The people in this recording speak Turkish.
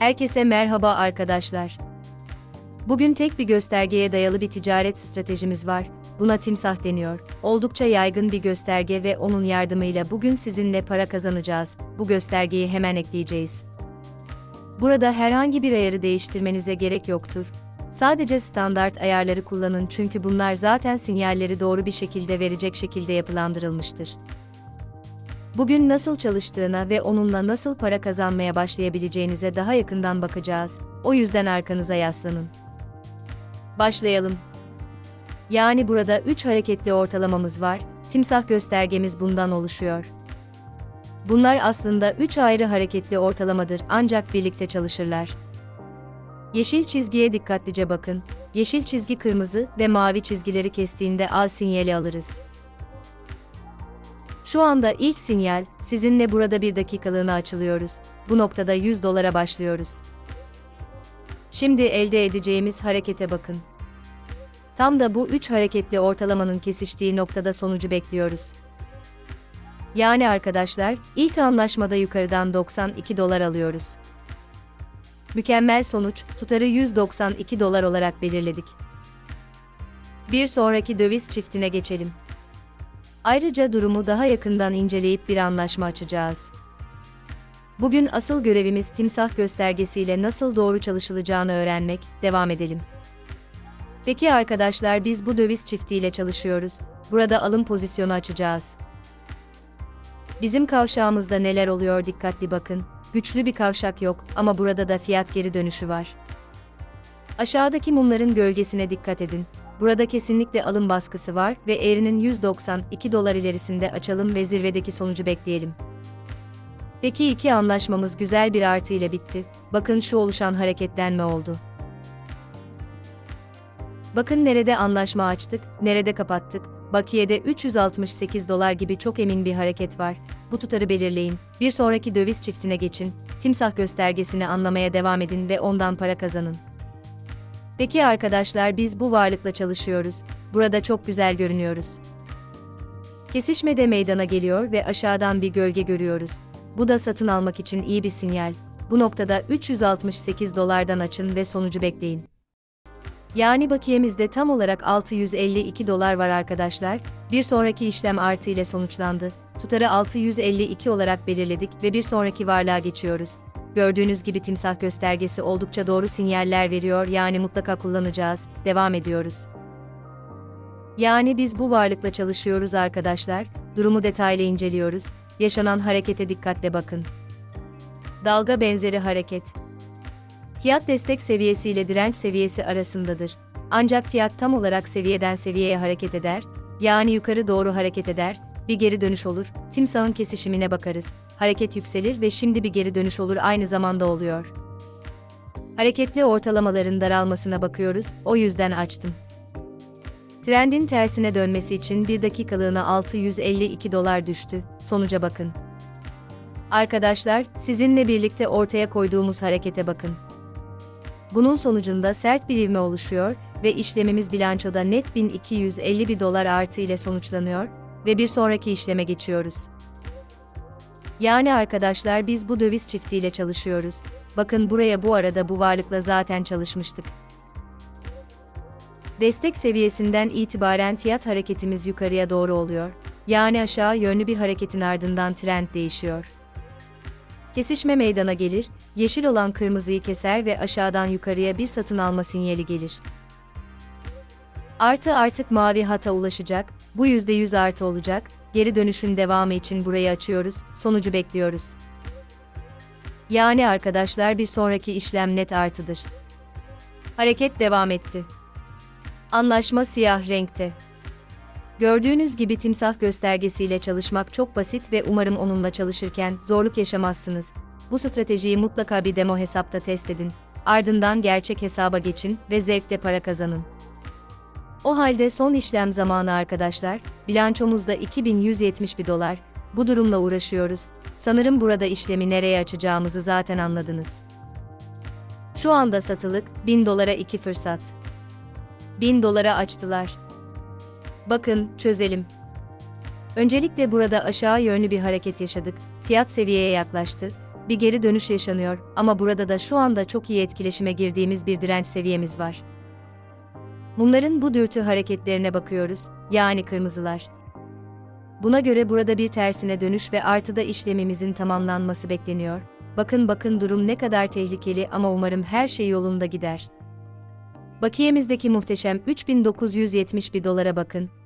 Herkese merhaba arkadaşlar. Bugün tek bir göstergeye dayalı bir ticaret stratejimiz var. Buna timsah deniyor. Oldukça yaygın bir gösterge ve onun yardımıyla bugün sizinle para kazanacağız. Bu göstergeyi hemen ekleyeceğiz. Burada herhangi bir ayarı değiştirmenize gerek yoktur. Sadece standart ayarları kullanın çünkü bunlar zaten sinyalleri doğru bir şekilde verecek şekilde yapılandırılmıştır. Bugün nasıl çalıştığına ve onunla nasıl para kazanmaya başlayabileceğinize daha yakından bakacağız. O yüzden arkanıza yaslanın. Başlayalım. Yani burada 3 hareketli ortalamamız var. Timsah göstergemiz bundan oluşuyor. Bunlar aslında 3 ayrı hareketli ortalamadır ancak birlikte çalışırlar. Yeşil çizgiye dikkatlice bakın. Yeşil çizgi kırmızı ve mavi çizgileri kestiğinde al sinyali alırız. Şu anda ilk sinyal, sizinle burada bir dakikalığına açılıyoruz. Bu noktada 100 dolara başlıyoruz. Şimdi elde edeceğimiz harekete bakın. Tam da bu üç hareketli ortalamanın kesiştiği noktada sonucu bekliyoruz. Yani arkadaşlar, ilk anlaşmada yukarıdan 92 dolar alıyoruz. Mükemmel sonuç, tutarı 192 dolar olarak belirledik. Bir sonraki döviz çiftine geçelim. Ayrıca durumu daha yakından inceleyip bir anlaşma açacağız. Bugün asıl görevimiz timsah göstergesiyle nasıl doğru çalışılacağını öğrenmek, devam edelim. Peki arkadaşlar biz bu döviz çiftiyle çalışıyoruz. Burada alım pozisyonu açacağız. Bizim kavşağımızda neler oluyor dikkatli bakın. Güçlü bir kavşak yok ama burada da fiyat geri dönüşü var. Aşağıdaki mumların gölgesine dikkat edin. Burada kesinlikle alım baskısı var ve eğrinin 192 dolar ilerisinde açalım ve zirvedeki sonucu bekleyelim. Peki iki anlaşmamız güzel bir artı ile bitti. Bakın şu oluşan hareketlenme oldu. Bakın nerede anlaşma açtık, nerede kapattık. Bakiyede 368 dolar gibi çok emin bir hareket var. Bu tutarı belirleyin. Bir sonraki döviz çiftine geçin. Timsah göstergesini anlamaya devam edin ve ondan para kazanın. Peki arkadaşlar biz bu varlıkla çalışıyoruz. Burada çok güzel görünüyoruz. Kesişme de meydana geliyor ve aşağıdan bir gölge görüyoruz. Bu da satın almak için iyi bir sinyal. Bu noktada 368 dolardan açın ve sonucu bekleyin. Yani bakiyemizde tam olarak 652 dolar var arkadaşlar. Bir sonraki işlem artı ile sonuçlandı. Tutarı 652 olarak belirledik ve bir sonraki varlığa geçiyoruz. Gördüğünüz gibi timsah göstergesi oldukça doğru sinyaller veriyor yani mutlaka kullanacağız. Devam ediyoruz. Yani biz bu varlıkla çalışıyoruz arkadaşlar. Durumu detaylı inceliyoruz. Yaşanan harekete dikkatle bakın. Dalga benzeri hareket. Fiyat destek seviyesi ile direnç seviyesi arasındadır. Ancak fiyat tam olarak seviyeden seviyeye hareket eder, yani yukarı doğru hareket eder, bir geri dönüş olur, timsahın kesişimine bakarız, hareket yükselir ve şimdi bir geri dönüş olur aynı zamanda oluyor. Hareketli ortalamaların daralmasına bakıyoruz, o yüzden açtım. Trendin tersine dönmesi için bir dakikalığına 652 dolar düştü, sonuca bakın. Arkadaşlar, sizinle birlikte ortaya koyduğumuz harekete bakın. Bunun sonucunda sert bir ivme oluşuyor ve işlemimiz bilançoda net 1251 dolar artı ile sonuçlanıyor ve bir sonraki işleme geçiyoruz. Yani arkadaşlar biz bu döviz çiftiyle çalışıyoruz. Bakın buraya bu arada bu varlıkla zaten çalışmıştık. Destek seviyesinden itibaren fiyat hareketimiz yukarıya doğru oluyor. Yani aşağı yönlü bir hareketin ardından trend değişiyor. Kesişme meydana gelir, yeşil olan kırmızıyı keser ve aşağıdan yukarıya bir satın alma sinyali gelir. Artı artık mavi hata ulaşacak, bu %100 artı olacak, geri dönüşün devamı için burayı açıyoruz, sonucu bekliyoruz. Yani arkadaşlar bir sonraki işlem net artıdır. Hareket devam etti. Anlaşma siyah renkte. Gördüğünüz gibi timsah göstergesiyle çalışmak çok basit ve umarım onunla çalışırken zorluk yaşamazsınız. Bu stratejiyi mutlaka bir demo hesapta test edin. Ardından gerçek hesaba geçin ve zevkle para kazanın. O halde son işlem zamanı arkadaşlar, bilançomuzda 2171 dolar. Bu durumla uğraşıyoruz. Sanırım burada işlemi nereye açacağımızı zaten anladınız. Şu anda satılık 1000 dolara 2 fırsat. 1000 dolara açtılar. Bakın, çözelim. Öncelikle burada aşağı yönlü bir hareket yaşadık. Fiyat seviyeye yaklaştı. bir geri dönüş yaşanıyor ama burada da şu anda çok iyi etkileşime girdiğimiz bir direnç seviyemiz var. Mumların bu dürtü hareketlerine bakıyoruz, yani kırmızılar. Buna göre burada bir tersine dönüş ve artıda işlemimizin tamamlanması bekleniyor. Bakın bakın durum ne kadar tehlikeli ama umarım her şey yolunda gider. Bakiyemizdeki muhteşem 3971 dolara bakın.